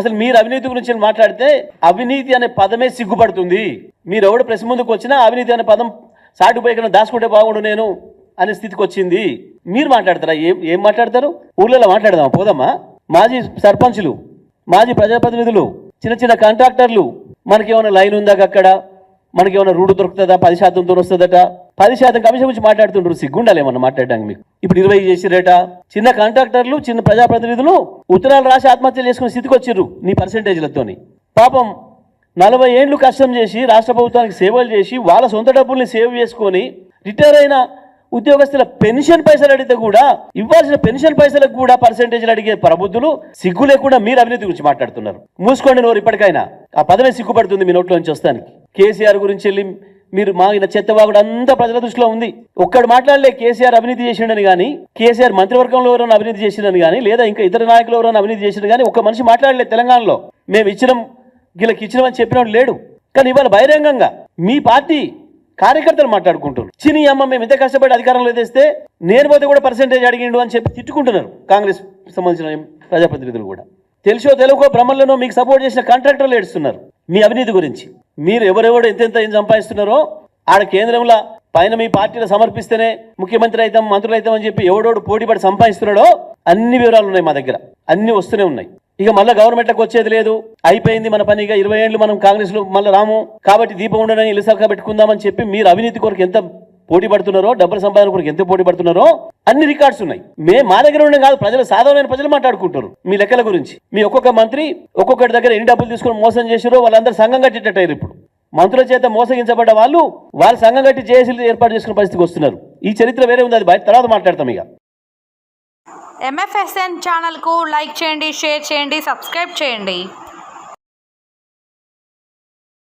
అసలు మీరు అవినీతి గురించి మాట్లాడితే అవినీతి అనే పదమే సిగ్గుపడుతుంది. మీరు ఎవడు ప్రెస్ ముందుకు వచ్చినా అవినీతి అనే పదం సాటి దాచుకుంటే బాగుండు నేను అనే స్థితికి వచ్చింది. మీరు మాట్లాడతారా? ఏం ఏం మాట్లాడతారు? ఊళ్ళలో మాట్లాడదామా? పోదమ్మా మాజీ సర్పంచులు మాజీ ప్రజాప్రతినిధులు చిన్న చిన్న కాంట్రాక్టర్లు మనకేమైనా లైన్ ఉందా అక్కడ? మనకి ఏమైనా రూడు దొరుకుతుందా? పది శాతంతో వస్తుందట. పది శాతం కమిషన్ గురించి మాట్లాడుతుంటారు సిగ్గుండాలి ఏమన్నా మాట్లాడడానికి మీకు? ఇప్పుడు ఇరవై చేసిరేట చిన్న కాంట్రాక్టర్లు చిన్న ప్రజాప్రతినిధులు ఉత్తరాలు రాసి ఆత్మహత్యలు చేసుకునే స్థితికి వచ్చిర్రు నీ పర్సంటేజ్లతోని. పాపం నలభై ఏండ్లు కష్టం చేసి రాష్ట్ర ప్రభుత్వానికి సేవలు చేసి వాళ్ళ సొంత డబ్బుల్ని సేవ్ చేసుకొని రిటైర్ అయిన ఉద్యోగస్తుల పెన్షన్ పైసలు అడిగితే కూడా ఇవ్వాల్సిన పెన్షన్ పైసలకు కూడా పర్సెంటేజ్లు అడిగే ప్రబుద్ధులు సిగ్గు లేకుండా మీరు అవినీతి గురించి మాట్లాడుతున్నారు. మూసుకోండి నోరు ఇప్పటికైనా. ఆ పదమే సిగ్గుపడుతుంది మీ నోట్లో నుంచి వస్తానికి. కేసీఆర్ గురించి వెళ్ళి మీరు మా ఇలా చెత్తవాగుడు అంతా ప్రజల దృష్టిలో ఉంది. ఒక్కడు మాట్లాడలే కేసీఆర్ అవినీతి చేసిండని కానీ కేసీఆర్ మంత్రివర్గంలో ఎవరైనా అవినీతి చేసిండని కానీ లేదా ఇంకా ఇతర నాయకులు ఎవరైనా అవినీతి చేసిండు కానీ ఒక్క మనిషి మాట్లాడలే తెలంగాణలో. మేము ఇచ్చినాం వీళ్ళకి ఇచ్చినామని చెప్పినోడు లేడు. కానీ ఇవాళ బహిరంగంగా మీ పార్టీ కార్యకర్తలు మాట్లాడుకుంటున్నారు. చిని అమ్మ మేము ఇంత కష్టపడి అధికారంలో తెస్తే నేను పోతే కూడా పర్సెంటేజ్ అడిగిండు అని చెప్పి తిట్టుకుంటున్నారు కాంగ్రెస్ సంబంధించిన ప్రజాప్రతినిధులు కూడా. తెలిసో తెలుగుకో భ్రమంలోనో మీకు సపోర్ట్ చేసిన కాంట్రాక్టర్లు ఏడుస్తున్నారు మీ అవినీతి గురించి. మీరు ఎవరెవరు ఎంతెంత ఏం సంపాదిస్తున్నారో ఆడ కేంద్రంలో పైన మీ పార్టీలో సమర్పిస్తేనే ముఖ్యమంత్రి అవుతాం మంత్రులు అవుతాం అని చెప్పి ఎవడోడు పోటీపడి సంపాదిస్తున్నాడో అన్ని వివరాలు ఉన్నాయి మా దగ్గర. అన్ని వస్తూనే ఉన్నాయి. ఇక మళ్ళీ గవర్నమెంట్కి వచ్చేది లేదు. అయిపోయింది మన పని. ఇక ఇరవై ఏళ్ళు మనం కాంగ్రెస్లో మళ్ళీ రాము. కాబట్టి దీపం ఉండడని ఇల్లు సరిగా పెట్టుకుందామని చెప్పి మీరు అవినీతి కొరకు ఎంత పోటీ పడుతున్నారో డబ్బుల సంపాదన కొరకు ఎంత పోటీ పడుతున్నారో అన్ని రికార్డ్స్ ఉన్నాయి. మేము మా దగ్గర ఉండడం కాదు ప్రజలు సాధారణమైన ప్రజలు మాట్లాడుకుంటారు. మీ లెక్కల గురించి. మీ ఒక్కొక్క మంత్రి ఒక్కొక్కటి దగ్గర ఎన్ని డబ్బులు తీసుకొని మోసం చేసారో వాళ్ళందరూ సంఘం కట్టేటట్టారు ఇప్పుడు. మంత్రుల చేత మోసగించబడ్డ వాళ్ళు వాళ్ళు సంఘం కట్టి జేఏసీలు ఏర్పాటు చేసుకున్న పరిస్థితికి వస్తున్నారు. ఈ చరిత్ర వేరే ఉంది అది బయట తర్వాత మాట్లాడతాం ఇక. ఎంఎఫ్ఎస్ఎన్ ఛానల్కు లైక్ చేయండి షేర్ చేయండి సబ్స్క్రైబ్ చేయండి.